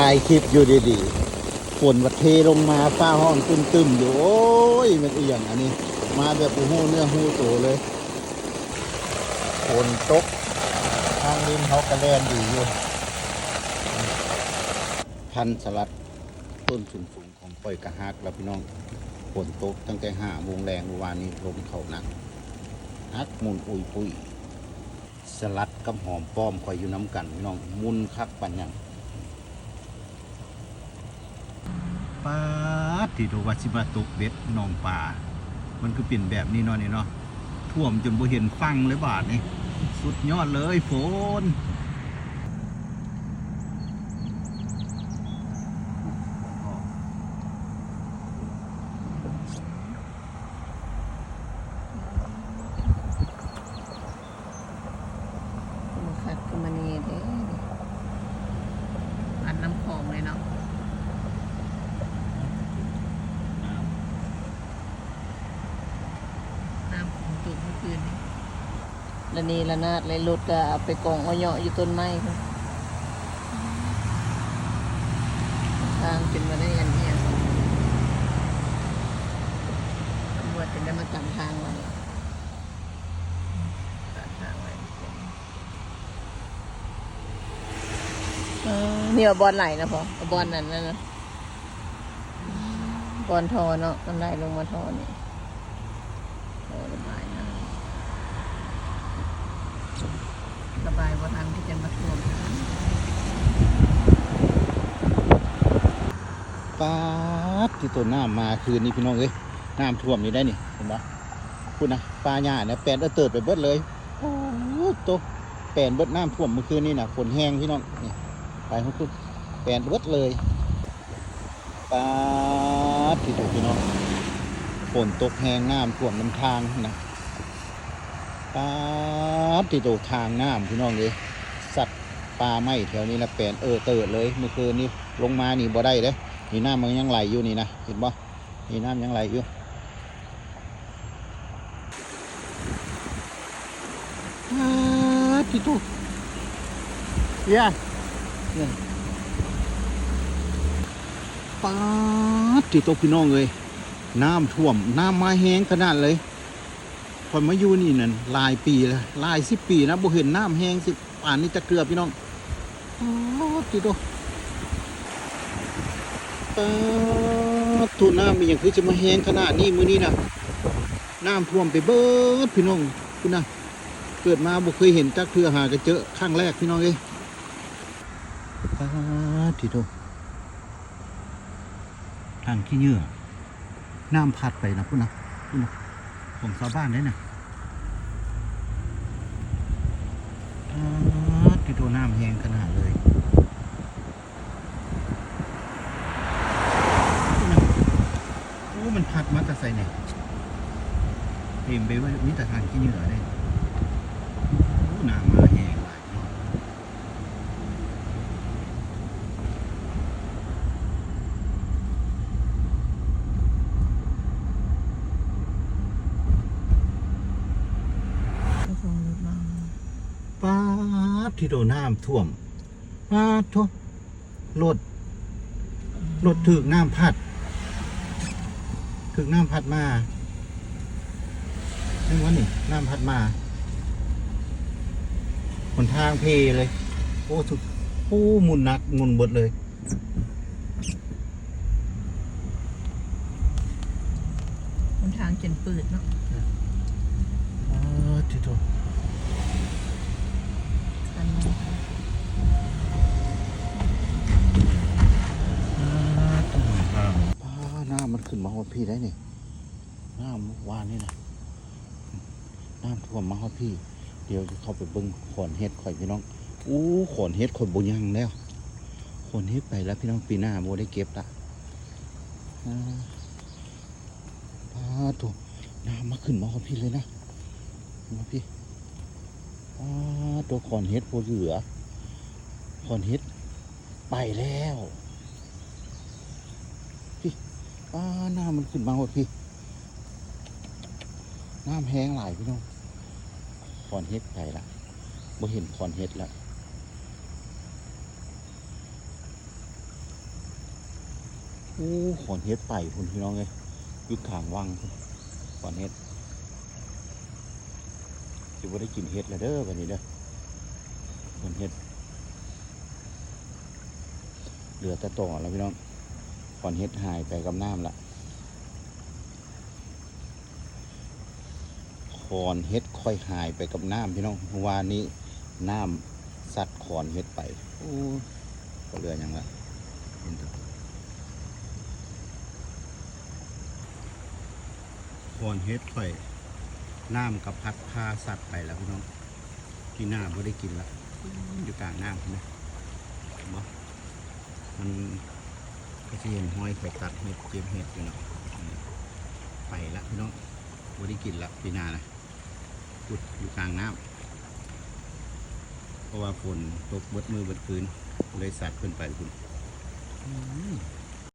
ถ่ายคลิปอยู่ดีๆฝนวัดเทลงมาฟ้าห้องตึมๆอยู่โอ้ยมันเอียงอันนี้ มาแบบโอ้โหเนื้อหูโตเลยฝนตกทางริมเขากระแลนดีอยู่พันสลัดต้นสูงๆของปล่อยกระหักแล้วพี่น้องฝนตกตั้งแต่ห้าโมงแรงเมื่อวานนี้ลมเขาหนักฮักมุนอุยปุยสลัดกับหอมป้อมคอยอยู่น้ำกันพี่น้องมุนคักปันหยัง ปาดที่โดวาสิมาตกเบ็ดนองป่า มันคือเป็นแบบนี้เนาะนี่เนาะท่วมจนบ่เห็นฟังเลยบาทนี่สุดยอดเลยฝนมันคักก็มานี่เด้อันน้ำของเลยเนาะน้ำของตุ่มเมื่อ คืนนี้แล้วนี่ละนาดเลยรถก็เอาไปกองอาเหยอยู่ต้นไม้ค่ะทางเป็นมาได้ยันเนี่ยตำรวจจะได้มาจำทางไว้จำทางไว้เออเนี่ยบอลไหลนะพอบอลนั้นน่ะนะบอลทอเนาะมันไหลลงมาทอนี่ทอระบาย น้ำระบายบ่ทันที่จะมาท่วมปาดที่ต้นน้ำมาคืนนี้พี่น้องเอ้ยน้ำท่วมนี่ได้นี่เห็นปะพูดนะปลาหญ้าเนี่ยแปลนเออติดไปเบิดเลยโอ้โหโตแปลนเบิดน้ำท่วมเมื่อคืนนี้นะฝนแห้งพี่น้องนี่ไปของคุณแปลนเบิดเลยปาดที่ถูกพี่น้องฝนตกแห้งน้ำท่วมน้ำทางนะ ปาดที่ถูกทางน้ำพี่น้องเลยสัตว์ปลาไหมแถวนี้นะแปลนเออเติดเลยเมื่อคืนนี้ลงมานี่บ่ได้เด้นี่น้ำมันยังไหลอยู่นี่นะเห็นปะนี่น้ำยังไหลอยู่ปาดพี่ตู้เย้เนี่ยปาดที่ตู้พี่น้องเลยน้ำท่วมน้ำมาแห้งขนาดเลย คนมาอยู่นี่นั่นหลายปีแล้วหลายสิบปีนะบ่เห็นน้ำแห้งสิป่านนี้จะเกลือพี่น้องปาดที่ตู้ปาดตัวน้ำมันยังคือจะมาแห้งขนาดนี้มือนี้นะน้ำท่วมไปเบิดพี่น้องคุณนะเกิดมาบ่เคยเห็นจักเทือหากระเจอครั้งแรกพี่น้องเอ้ยปาดทีโตทางขี้เหงื่อน้ำพัดไปนะคุณนะคุณนะของชาวบ้านได้นะปาดทีโตน้ำแห้งขนาดเลย โอ้มันพัดมาแต่ใส่เนี่ยเต็ มไปว่ามีแต่ทางที่เหนือเลยโอ้น้ำมาแห้งหลายเนาะป้าดที่โดนน้ำท่วมป้าดท่วมรถรถถึกน้ำพัดถึงน้ำพัดมา เรื่องว่านี่น้ำพัดมาหนทางเพเลย โอ้สุดโอ้หมุนหนักหมุนเบดเลยคนทางเจนปืดเนาะอ๋อทิโตคันนี้ป้าน้ำมันขึ้นมาฮอดพี่ได้นี่น้ำเมื่อวานนี่นะ น้ำท่วมมาฮอดพี่ เดี๋ยวจะเข้าไปเบิ้งขอนเฮ็ดข่อยพี่น้อง อู้ขอนเฮ็ดข่อยบ่ยังแล้วขอนเฮ็ดไปแล้วพี่น้องปีหน้าบ่ได้เก็บละอ่าป้าตัวน้ำมาขึ้นมาฮอดพี่เลยนะมาพี่ป้าตัวขอนเฮ็ดบ่เหลือขอนเฮ็ดไปแล้วป้าน้ำมันขึ้นมาหมดพี่ น้ำแห้งหลายพี่น้อง คอนเฮ็ดไปละบ่เห็นคอนเฮ็ดละโอ้ขอนเฮ็ดไปพุ่พี่น้องเลยอยุดขางวังพุ่นขอนเฮ็ดจะว่าได้กินเฮ็ดแล้วเด้อวันนี้เด้อขอนเฮ็ด เหลือแต่ต่อแล้วพี่น้องขอนเฮ็ดหายไปกับน้ำละ ขอนเฮ็ดค่อยหายไปกับน้ำพี่น้องวานนี้น้ำสัดขอนเฮ็ดไปโอ้ก็เหลืออย่างละเห็นตัวคอนเฮ็ดไข่น้ำกับพัดพาสัตว์ไปแล้วพี่น้องที่น้ำไม่ได้กินละอยู่กลางน้ำใช่ไหมบ่มันก็จะเห็นห้อยไข่ตัดเห็ดเจียมเห็ดอยู่เนาะไปละพี่น้องไม่ได้กินละพี่นานะ ขุดอยู่กลางน้ำเพราะว่าฝนตกบิดมือบิดคืนเลยสัตว์ขึ้นไปคุณ